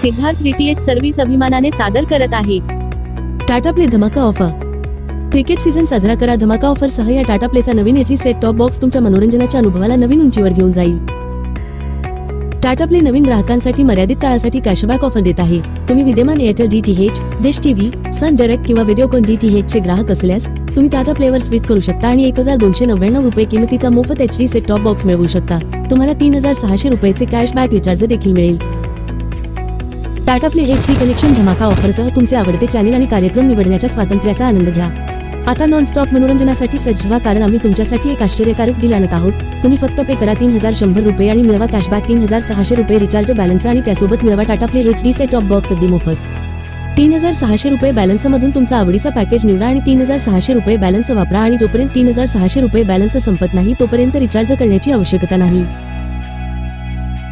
Siddharth DTH service अभिमानाने सादर करत आहे. टाटा प्ले धमाका ऑफर. क्रिकेट सीझन साजरा करा. धमाका ऑफर सह या टाटा प्लेचा नवीन एच सेट टॉप बॉक्स तुमच्या मनोरंजनाच्या अनुभवाला नवीन उंचीवर घेऊन जाईल. टाटा प्ले नवीन ग्राहकांसाठी मर्यादित काळासाठी कॅशबॅक ऑफर देत आहे. तुम्ही विद्यमान Airtel DTH Dish TV Sun Direct किंवा व्हिडिओकॉन डीटीएच चे ग्राहक असल्यास तुम्ही टाटा प्लेवर स्विच करू शकता आणि एक हजार दोनशे नव्याण्णव रुपये किमतीचा मोफत H D set top box मिळवू शकता. तुम्हाला तीन हजार सहाशे रुपयाचे कॅशबॅक रिचार्ज देखील मिळेल. Tata Play H D connection धमाका ऑफरसह तुमचे आवडते चॅनेल आणि कार्यक्रम निवडण्याच्या स्वातंत्र्याचा आनंद घ्या. आता नॉन स्टॉप मनोरंजनासाठी सज्ज व्हा कारण आम्ही तुमच्यासाठी एक आश्चर्यकारक डील आणत आहोत. तुम्ही फक्त पे करा तीन हजार शंभर रुपये आणि मिळवा कॅशबॅक तीन हजार सहाशे रुपये रिचार्ज बॅलन्स आणि त्यासोबत मिळवा Tata Play H D set top box अगदी मोफत. तीन हजार सहाशे रुपये बॅलन्स मधून तुमचा आवडीचा पॅकेज निवडा आणि तीन हजार सहाशे रुपये बॅलन्स वापरा आणि जोपर्यंत तीन हजार सहाशे रुपये बॅलन्स संपत नाही तोपर्यंत रिचार्ज करण्याची आवश्यकता नाही.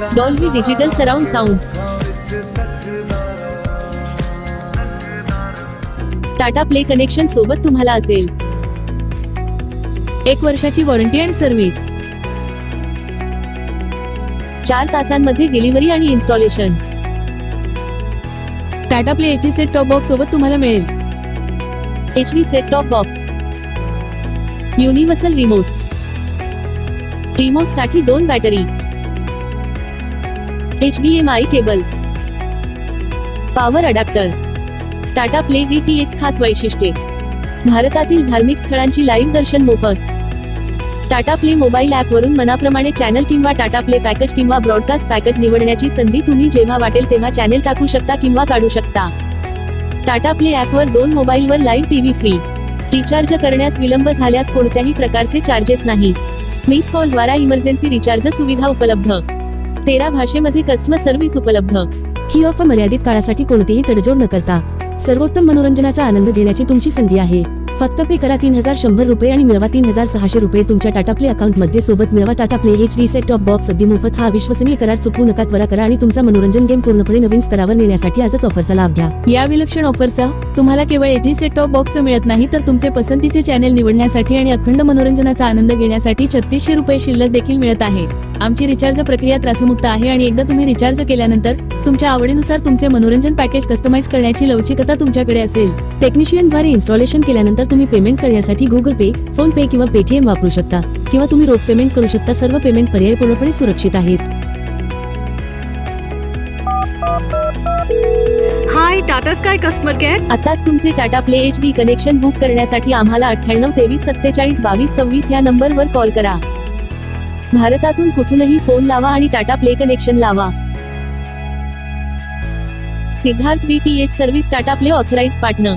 Dolby digital surround sound. Tata Play connection सोबत तुम्हाला असेल. एक वर्षाची वॉरंटी आणि सर्व्हिस. चार तासांमध्ये डिलिव्हरी आणि installation. Tata Play H D set top box सोबत तुम्हाला मिळेल. H D set top box. Universal remote. रिमोटसाठी दोन battery. H D M I cable. Power adapter. Tata Play DTH T H खास वैशिष्ट्ये. भारतातील धार्मिक स्थळांची लाईव्ह दर्शन मोफत. टाटा प्ले मोबाईल ॲपवरून मनाप्रमाणे चॅनल किंवा टाटा प्ले पॅकेज किंवा ब्रॉडकास्ट पॅकेज निवडण्याची संधी तुम्ही जेव्हा वाटेल तेव्हा चॅनेल टाकू शकता किंवा काढू शकता. टाटा प्ले ॲपवर दोन मोबाईलवर लाईव्ह टीव्ही फ्री रिचार्ज करण्यास विलंब झाल्यास कोणत्याही प्रकारचे चार्जेस नाही. मिस कॉल द्वारा इमर्जन्सी रिचार्ज सुविधा उपलब्ध. तेरा भाषेमध्ये कस्टमर सर्व्हिस उपलब्ध. ही ऑफर मर्यादित काळासाठी कोणतीही तडजोड न करता. सर्वोत्तम मनोरंजनाचा आनंद घेण्याची तुमची संधी आहे. फक्त पे करा तीन हजार शंभर रुपये आणि मिळवा तीन हजार सहाशे रुपये तुमच्या टाटा प्ले अकाउंटमध्ये सोबत मिळवा Tata Play H D set top box अगदी मोफत हा विश्वसनीय करार चुकवू नका त्वरा करा आणि तुमचा मनोरंजन गेम पूर्णपणे नवीन स्तरावर नेण्यासाठी आजच ऑफरचा लाभ घ्या. या विलक्षण ऑफरसह तुम्हाला केवळ H D set top box मिळत नाही तर तुमचे पसंतीचे चॅनेल निवडण्यासाठी आणि अखंड मनोरंजनाचा आनंद घेण्यासाठी छत्तीसशे रुपये शिल्लक देखील मिळत आहे. आमची रिचार्ज प्रक्रिया त्रासमुक्त आहे आणि एकदा तुम्ही रिचार्ज केल्यानंतर तुमच्या आवडीनुसार तुमचे मनोरंजन पॅकेज कस्टमाइज करण्याची लवचिकता तुमच्याकडे असेल. टेक्निशियनद्वारे इन्स्टॉलेशन केल्यानंतर तुम्ही पेमेंट करण्यासाठी गुगल पे फोन पे किंवा पेटीएम वापरू शकता किंवा तुम्ही रोख पेमेंट करू शकता सर्व पेमेंट पर्याय पूर्णपणे सुरक्षित आहेत. Hi Tata sky customer care आताच तुमचे Tata play H D connection book करण्यासाठी आम्हाला अठ्ठ्याण्णव तेवीस सत्तेचाळीस बावीस सव्वीस या नंबरवर कॉल करा. भारतातून कुठूनही फोन लावा आणि टाटा प्ले कनेक्शन लावा. Siddharth D T H service Tata play authorise partner.